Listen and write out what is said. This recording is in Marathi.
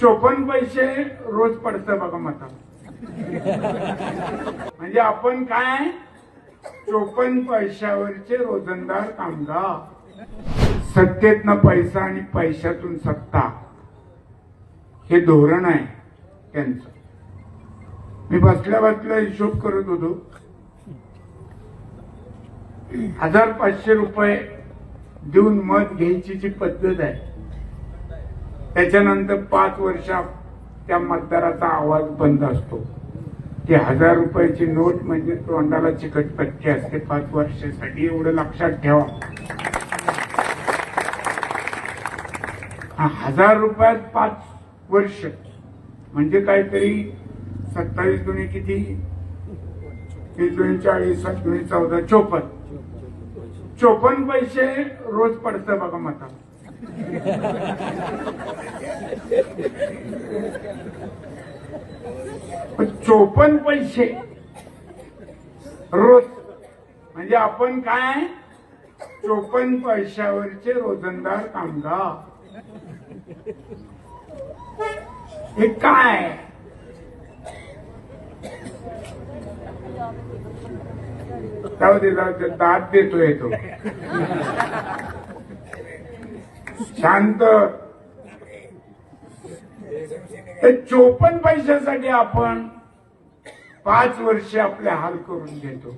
चोपन्न पैसे रोज पडतं बघा मता. म्हणजे आपण काय? चोपन्न पैशावरचे रोजंदार कामगार. सत्तेतनं पैसा आणि पैशातून सत्ता. हे धोरण आहे त्यांचं. मी बसल्या बसल्या हिशोब करत होतो. हजार पाचशे रुपये देऊन मत घ्यायची जी पद्धत आहे त्याच्यानंतर पाच वर्षात त्या मतदाराचा आवाज बंद असतो. ती हजार रुपयाची नोट म्हणजे तोंडाला चिकटपट्टी असते. पाच वर्षासाठी एवढं लक्षात ठेवा. हजार रुपयात पाच वर्ष म्हणजे काहीतरी सत्तावीस दुणे किती? तीस दुणे चाळीस सात दुणे चौदा चोपन्न. चोपन्न पैसे रोज पडतं बघा मता पण चोपन्न पैसे. रोज. म्हणजे आपण काय? चोपन्न पैशावरचे रोजंदार कामगार. हे काय? जाऊ दे जाऊ दे देतोय तो. शांत. तर चोपन्न पैशासाठी आपण पाच वर्ष आपले हाल करून घेतो.